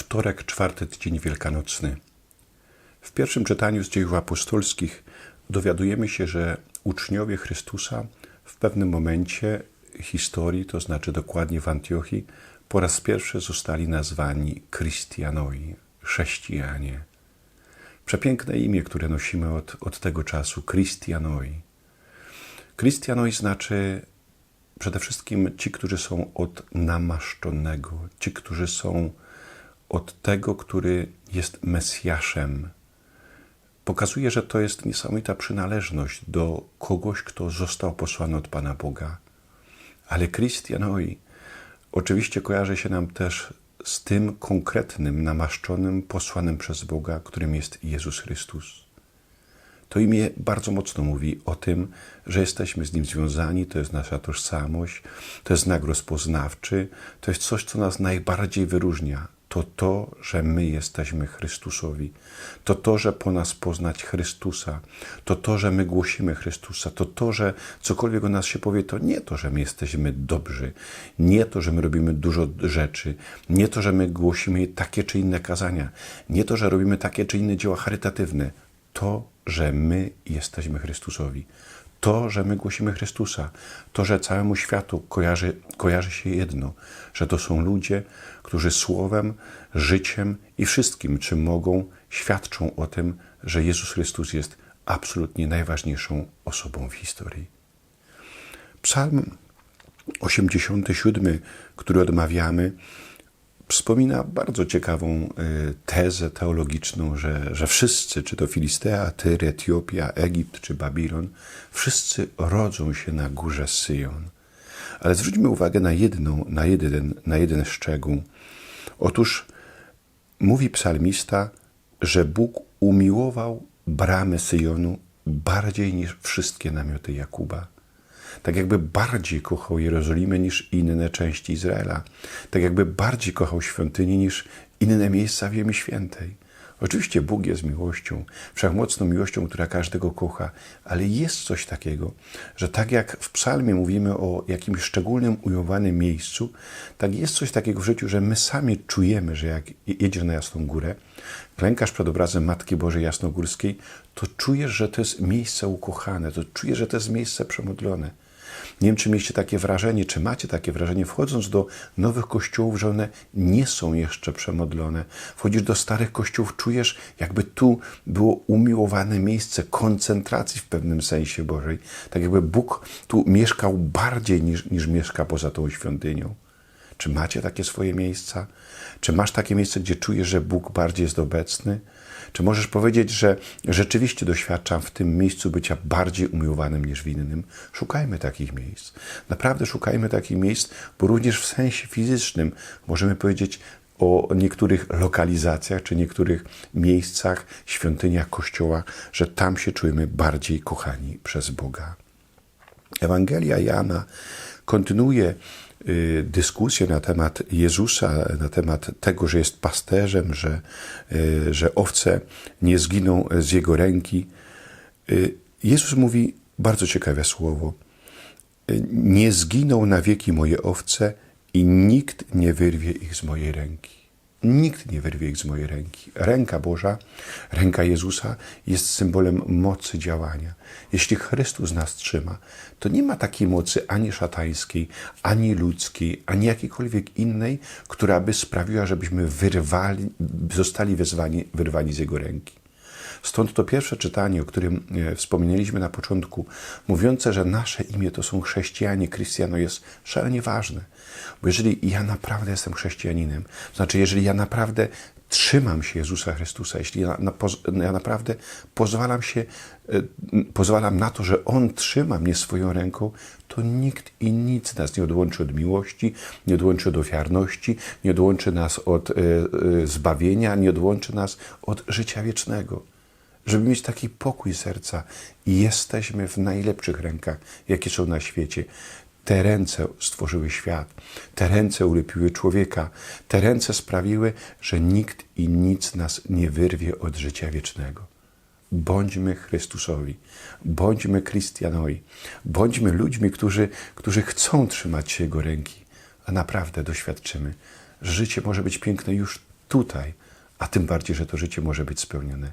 Wtorek, czwarty tydzień wielkanocny. W pierwszym czytaniu z dziejów apostolskich dowiadujemy się, że uczniowie Chrystusa w pewnym momencie historii, to znaczy dokładnie w Antiochii, po raz pierwszy zostali nazwani Christianoi, chrześcijanie. Przepiękne imię, które nosimy od, od tego czasu, Christianoi. Christianoi znaczy przede wszystkim ci, którzy są od namaszczonego, ci, którzy są od tego, który jest Mesjaszem. Pokazuje, że to jest niesamowita przynależność do kogoś, kto został posłany od Pana Boga. Ale Christianoi oczywiście kojarzy się nam też z tym konkretnym, namaszczonym, posłanym przez Boga, którym jest Jezus Chrystus. To imię bardzo mocno mówi o tym, że jesteśmy z Nim związani, to jest nasza tożsamość, to jest znak rozpoznawczy, to jest coś, co nas najbardziej wyróżnia. To to, że my jesteśmy Chrystusowi, to to, że po nas poznać Chrystusa, to to, że my głosimy Chrystusa, to to, że cokolwiek o nas się powie, to nie to, że my jesteśmy dobrzy, nie to, że my robimy dużo rzeczy, nie to, że my głosimy takie czy inne kazania, nie to, że robimy takie czy inne dzieła charytatywne, to, że my jesteśmy Chrystusowi. To, że my głosimy Chrystusa, to, że całemu światu kojarzy, kojarzy się jedno, że to są ludzie, którzy słowem, życiem i wszystkim, czym mogą, świadczą o tym, że Jezus Chrystus jest absolutnie najważniejszą osobą w historii. Psalm 87, który odmawiamy, wspomina bardzo ciekawą tezę teologiczną, że, że wszyscy, czy to Filistea, Tyr, Etiopia, Egipt czy Babilon, wszyscy rodzą się na górze Syjon. Ale zwróćmy uwagę na, jedną, na, jeden, na jeden szczegół. Otóż mówi psalmista, że Bóg umiłował bramy Syjonu bardziej niż wszystkie namioty Jakuba tak jakby bardziej kochał Jerozolimę niż inne części Izraela, tak jakby bardziej kochał świątynię niż inne miejsca w Ziemi Świętej. Oczywiście Bóg jest miłością, wszechmocną miłością, która każdego kocha, ale jest coś takiego, że tak jak w psalmie mówimy o jakimś szczególnym, umiłowanym miejscu, tak jest coś takiego w życiu, że my sami czujemy, że jak jedziesz na Jasną Górę, klękasz przed obrazem Matki Bożej Jasnogórskiej, to czujesz, że to jest miejsce ukochane, to czujesz, że to jest miejsce przemodlone. Nie wiem, czy mieliście takie wrażenie, czy macie takie wrażenie, wchodząc do nowych kościołów, że one nie są jeszcze przemodlone. Wchodzisz do starych kościołów, czujesz, jakby tu było umiłowane miejsce koncentracji w pewnym sensie Bożej. Tak jakby Bóg tu mieszkał bardziej niż, niż mieszka poza tą świątynią. Czy macie takie swoje miejsca? Czy masz takie miejsce, gdzie czujesz, że Bóg bardziej jest obecny? Czy możesz powiedzieć, że rzeczywiście doświadczam w tym miejscu bycia bardziej umiłowanym niż w innym? Szukajmy takich miejsc. Naprawdę szukajmy takich miejsc, bo również w sensie fizycznym możemy powiedzieć o niektórych lokalizacjach czy niektórych miejscach, świątyniach, kościołach, że tam się czujemy bardziej kochani przez Boga. Ewangelia Jana kontynuuje Y, dyskusję na temat Jezusa, na temat tego, że jest pasterzem, że, y, że owce nie zginą z jego ręki. Y, Jezus mówi bardzo ciekawe słowo. Nie zginą na wieki moje owce i nikt nie wyrwie ich z mojej ręki. Nikt nie wyrwie ich z mojej ręki. Ręka Boża, ręka Jezusa jest symbolem mocy działania. Jeśli Chrystus nas trzyma, to nie ma takiej mocy ani szatańskiej, ani ludzkiej, ani jakiejkolwiek innej, która by sprawiła, żebyśmy wyrwali, zostali wezwani, wyrwani z Jego ręki. Stąd to pierwsze czytanie, o którym e, wspomnieliśmy na początku, mówiące, że nasze imię to są chrześcijanie, Krystiano, jest szalenie ważne. Bo jeżeli ja naprawdę jestem chrześcijaninem, to znaczy, jeżeli ja naprawdę trzymam się Jezusa Chrystusa, jeśli ja, na, ja naprawdę pozwalam się, e, pozwalam na to, że On trzyma mnie swoją ręką, to nikt i nic nas nie odłączy od miłości, nie odłączy od ofiarności, nie odłączy nas od e, zbawienia, nie odłączy nas od życia wiecznego żeby mieć taki pokój serca. Jesteśmy w najlepszych rękach, jakie są na świecie. Te ręce stworzyły świat, te ręce ulepiły człowieka, te ręce sprawiły, że nikt i nic nas nie wyrwie od życia wiecznego. Bądźmy Chrystusowi, bądźmy Chrystianoi, bądźmy ludźmi, którzy, którzy chcą trzymać się Jego ręki, a naprawdę doświadczymy, że życie może być piękne już tutaj, a tym bardziej, że to życie może być spełnione